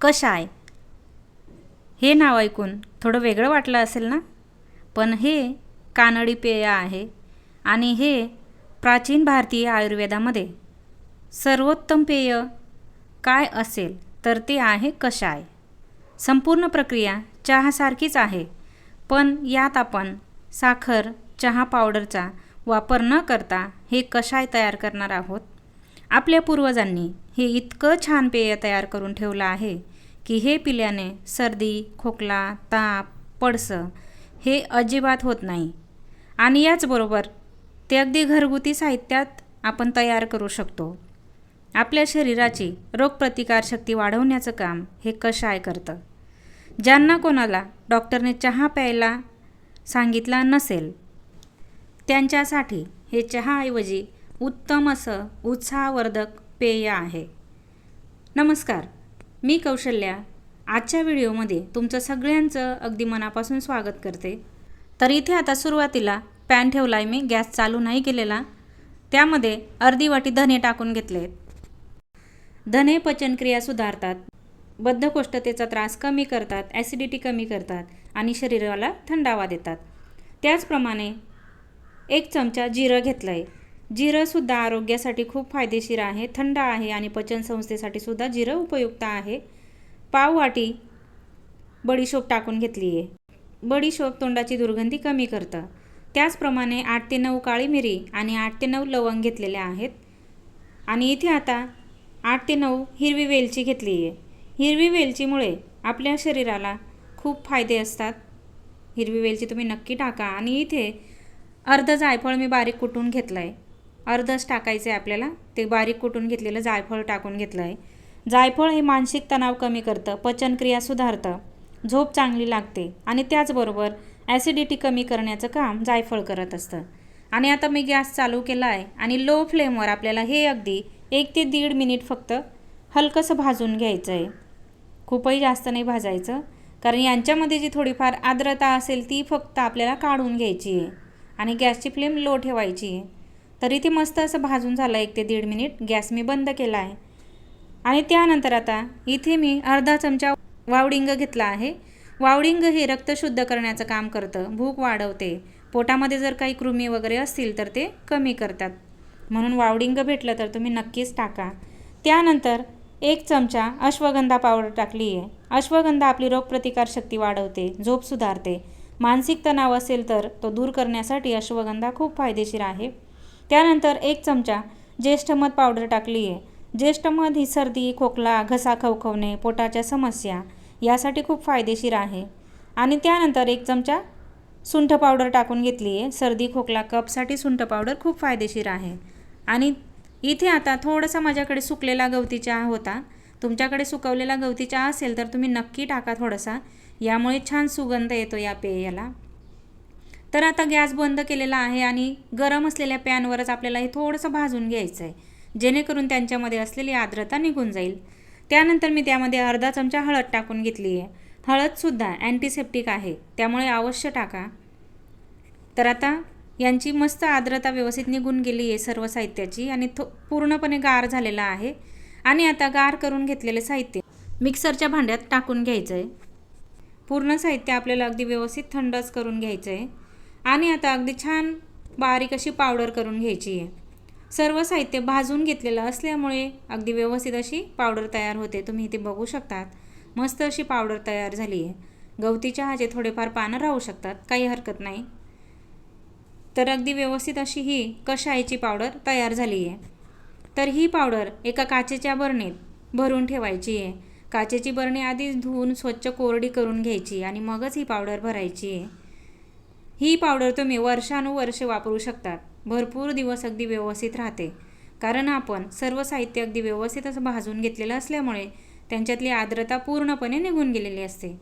कशाय हे नाव ऐकून थोडं वेगळं वाटलं असेल ना? पण हे कानडी पेय आहे आणि हे प्राचीन भारतीय आयुर्वेदामध्ये. सर्वोत्तम पेय काय असेल तर ते आहे कशाय संपूर्ण प्रक्रिया चहासारखीच आहे पण यात आपण साखर चहा पावडरचा वापर न करता हे कशाय तयार करणार आहोत? आपल्या पूर्वजांनी हे इतकं छान पेय तयार करून ठेवलं आहे की हे पिल्याने सर्दी खोकला ताप पडसं हे अजिबात होत नाही. आणि याचबरोबर ते अगदी घरगुती साहित्यात आपण तयार करू शकतो. आपल्या शरीराची रोगप्रतिकारशक्ती वाढवण्याचं काम हे कशाय करतं? ज्यांना कोणाला डॉक्टरने चहा प्यायला सांगितला नसेल त्यांच्यासाठी हे चहाऐवजी उत्तम असं उत्साहवर्धक पेय आहे. नमस्कार मी कौशल्या. आजच्या व्हिडिओमध्ये तुमचं सगळ्यांचं अगदी मनापासून स्वागत करते. तर इथे आता सुरुवातीला पॅन ठेवला आहे मी गॅस चालू नाही केलेला. त्यामध्ये अर्धी वाटी धने टाकून घेतलेत. धने पचनक्रिया सुधारतात. बद्धकोष्ठतेचा त्रास कमी करतात ॲसिडिटी कमी करतात आणि शरीराला थंडावा देतात. त्याचप्रमाणे एक चमचा जिरं घेतलं आहे जिरंसुद्धा आरोग्यासाठी खूप फायदेशीर आहे थंड आहे आणि पचनसंस्थेसाठी सुद्धा जिरं उपयुक्त आहे. पाव वाटी बडीशोप टाकून घेतली आहे. बडीशोप तोंडाची दुर्गंधी कमी करतं. त्याचप्रमाणे आठ ते नऊ काळी मिरी आणि आठ ते नऊ लवंग घेतलेल्या आहेत. आणि इथे आता आठ ते नऊ हिरवी वेलची घेतली आहे. हिरवी वेलचीमुळे आपल्या शरीराला खूप फायदे असतात. हिरवी वेलची तुम्ही नक्की टाका. आणि इथे अर्ध जायफळ मी बारीक कुटून घेतलं आहे अर्धच टाकायचं आहे आपल्याला. ते बारीक कुटून घेतलेलं जायफळ टाकून घेतलं आहे जायफळ हे मानसिक तणाव कमी करतं पचनक्रिया सुधारतं झोप चांगली लागते आणि त्याचबरोबर ॲसिडिटी कमी करण्याचं काम जायफळ करत असतं. आणि आता मी गॅस चालू केला आहे आणि लो फ्लेमवर आपल्याला हे अगदी एक ते दीड मिनिट फक्त हलकंसं भाजून घ्यायचं आहे खूपही जास्त नाही भाजायचं कारण यांच्यामध्ये जी थोडीफार आर्द्रता असेल ती फक्त आपल्याला काढून घ्यायची आहे आणि गॅसची फ्लेम लो ठेवायची आहे तरी ते मस्त असं भाजून झालं एक ते दीड मिनिट. गॅस मी बंद केला आहे. आणि त्यानंतर आता इथे मी अर्धा चमचा वावडिंग घेतला आहे. वावडिंग हे रक्त शुद्ध करण्याचं काम करतं. भूक वाढवते. पोटामध्ये जर काही कृमी वगैरे असतील तर ते कमी करतात. म्हणून वावडिंग भेटलं तर तुम्ही नक्कीच टाका. त्यानंतर एक चमचा अश्वगंधा पावडर टाकली आहे अश्वगंधा आपली रोगप्रतिकारशक्ती वाढवते. झोप सुधारते. मानसिक तणाव असेल तर तो दूर करण्यासाठी अश्वगंधा खूप फायदेशीर आहे. त्यानंतर एक चमचा ज्येष्ठमध पावडर टाकली आहे ज्येष्ठमध ही सर्दी खोकला घसा खवखवणे पोटाच्या समस्या यासाठी खूप फायदेशीर आहे. आणि त्यानंतर एक चमचा सुंठ पावडर टाकून घेतली आहे सर्दी खोकला कपसाठी सुंठ पावडर खूप फायदेशीर आहे. आणि इथे आता थोडासा माझ्याकडे सुकलेला गवती चहा होता. तुमच्याकडे सुकवलेला गवती चहा असेल तर तुम्ही नक्की टाका थोडासा. यामुळे छान सुगंध येतो या पेयाला. तर आता गॅस बंद केलेला आहे आणि गरम असलेल्या पॅनवरच आपल्याला हे थोडंसं भाजून घ्यायचं आहे जेणेकरून त्यांच्यामध्ये असलेली आर्द्रता निघून जाईल. त्यानंतर मी त्यामध्ये अर्धा चमचा हळद टाकून घेतली आहे. हळदसुद्धा अँटीसेप्टिक आहे. त्यामुळे अवश्य टाका. तर आता यांची मस्त आर्द्रता व्यवस्थित निघून गेली आहे सर्व साहित्याची आणि थो पूर्णपणे गार झालेला आहे. आणि आता गार करून घेतलेले साहित्य मिक्सरच्या भांड्यात टाकून घ्यायचं आहे पूर्ण साहित्य आपल्याला अगदी व्यवस्थित थंडच करून घ्यायचं आहे आणि आता अगदी छान बारीक अशी पावडर करून घ्यायची आहे. सर्व साहित्य भाजून घेतलेलं असल्यामुळे अगदी व्यवस्थित अशी पावडर तयार होते. तुम्ही इथे बघू शकतात. मस्त अशी पावडर तयार झाली आहे. गवती चहाचे थोडेफार पानं राहू शकतात काही हरकत नाही. तर अगदी व्यवस्थित अशी ही कशायची पावडर तयार झाली आहे. तर ही पावडर एका काचेच्या बरणीत भरून ठेवायची आहे. काचेची बरणी आधीच धुवून स्वच्छ कोरडी करून घ्यायची आणि मगच ही पावडर भरायची आहे. ही पावडर तुम्ही वर्षानुवर्ष वापरू शकतात. भरपूर दिवस अगदी व्यवस्थित राहते. कारण आपण सर्व साहित्य अगदी व्यवस्थित असं भाजून घेतलेलं असल्यामुळे त्यांच्यातली आर्द्रता पूर्णपणे निघून गेलेली असते.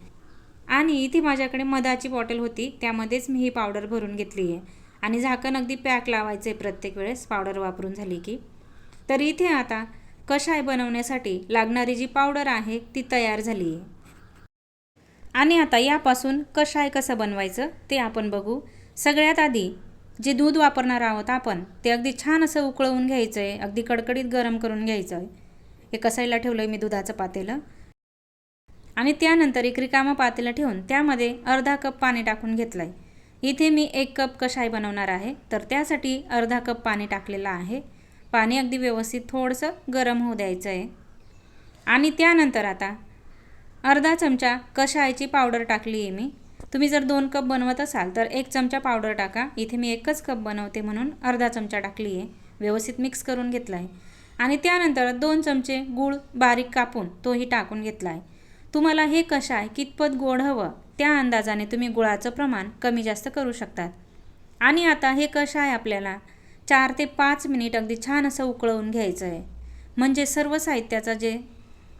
आणि इथे माझ्याकडे मधाची बॉटल होती त्यामध्येच मी ही पावडर भरून घेतली आहे. आणि झाकण अगदी पॅक लावायचं आहे प्रत्येक वेळेस पावडर वापरून झाली की. तर इथे आता कषाय बनवण्यासाठी लागणारी जी पावडर आहे ती तयार झाली आहे. आणि आता यापासून कषाय कसं बनवायचं ते आपण बघू. सगळ्यात आधी जे दूध वापरणार आहोत आपण ते अगदी छान असं उकळवून घ्यायचं आहे अगदी कडकडीत गरम करून घ्यायचं आहे हे कसायला ठेवलं आहे मी दुधाचं पातेलं? आणि त्यानंतर एक रिकामं पातेलं ठेवून त्यामध्ये अर्धा कप पाणी टाकून घेतलं आहे इथे मी एक कप कषाय बनवणार आहे तर त्यासाठी अर्धा कप पाणी टाकलेलं आहे. पाणी अगदी व्यवस्थित थोडंसं गरम होऊ द्यायचं आहे आणि त्यानंतर आता अर्धा चमचा कषायची पावडर टाकली आहे मी? तुम्ही जर दोन कप बनवत असाल तर एक चमचा पावडर टाका. इथे मी एकच कप बनवते म्हणून अर्धा चमचा टाकली आहे. व्यवस्थित मिक्स करून घेतला आहे आणि त्यानंतर दोन चमचे गूळ बारीक कापून तोही टाकून घेतला आहे तुम्हाला हे कषाय कितपत गोड हवं त्या अंदाजाने तुम्ही गुळाचं प्रमाण कमी जास्त करू शकतात. आणि आता हे कषाय आपल्याला? चार ते पाच मिनिट अगदी छान असं उकळवून घ्यायचं आहे म्हणजे सर्व साहित्याचा जे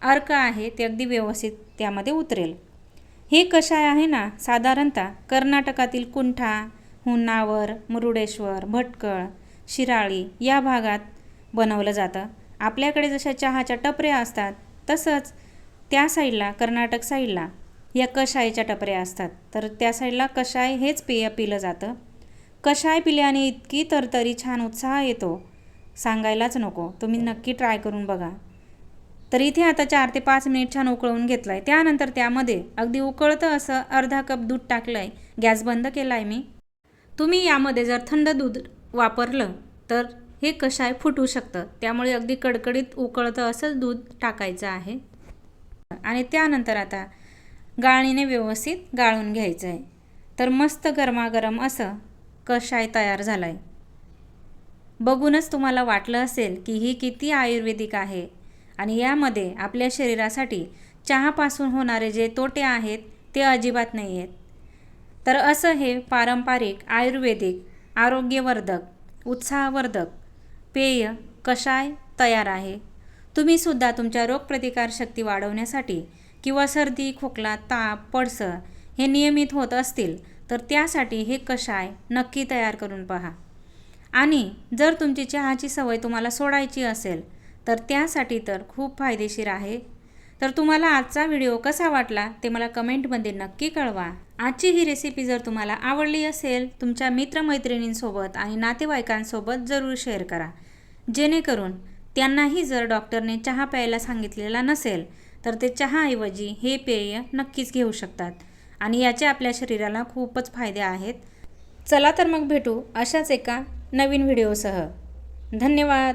अर्क आहे ते अगदी व्यवस्थित त्यामध्ये उतरेल. हे कषाय आहे ना? साधारणतः कर्नाटकातील कुंठा हुन्नावर मुरुडेश्वर भटकळ शिराळी या भागात बनवलं जातं. आपल्याकडे जशा चहाच्या टपऱ्या असतात तसंच त्या साईडला कर्नाटक साईडला या कषायच्या टपऱ्या असतात. तर त्या साईडला कषाय हेच पेय पिलं जातं. कषाय पिल्याने इतकी तरतरी छान उत्साह येतो? सांगायलाच नको. तुम्ही नक्की ट्राय करून बघा. तर इथे आता चार ते पाच मिनिट छान उकळवून घेतलं आहे त्यानंतर त्यामध्ये अगदी उकळतं असं अर्धा कप दूध टाकलं आहे गॅस बंद केला आहे मी. तुम्ही यामध्ये जर थंड दूध वापरलं तर हे कशाय फुटू शकतं? त्यामुळे अगदी कडकडीत उकळतं असं दूध टाकायचं आहे. आणि त्यानंतर आता गाळणीने व्यवस्थित गाळून घ्यायचं आहे तर मस्त गरमागरम असं कशाय तयार झालं आहे बघूनच तुम्हाला वाटलं असेल की ही किती आयुर्वेदिक आहे. आणि यामध्ये आपल्या शरीरासाठी चहापासून होणारे जे तोटे आहेत ते अजिबात नाही आहेत. तर असं हे पारंपरिक आयुर्वेदिक आरोग्यवर्धक उत्साहवर्धक पेय कषाय तयार आहे? तुम्हीसुद्धा तुमच्या रोगप्रतिकारशक्ती वाढवण्यासाठी किंवा सर्दी खोकला ताप पडसं हे नियमित होत असतील तर त्यासाठी हे कषाय नक्की तयार करून पहा. आणि जर तुमची चहाची सवय तुम्हाला सोडायची असेल तर त्यासाठी तर खूप फायदेशीर आहे. तर तुम्हाला आजचा व्हिडिओ कसा वाटला ते मला कमेंटमध्ये नक्की कळवा. आजची ही रेसिपी जर तुम्हाला आवडली असेल तुमच्या मित्रमैत्रिणींसोबत आणि नातेवाईकांसोबत जरूर शेअर करा. जेणेकरून त्यांनाही जर डॉक्टरने चहा प्यायला सांगितलेला नसेल तर ते चहाऐवजी हे पेय नक्कीच घेऊ शकतात. आणि याचे आपल्या शरीराला खूपच फायदे आहेत. चला तर मग भेटू अशाच एका नवीन व्हिडिओसह. धन्यवाद!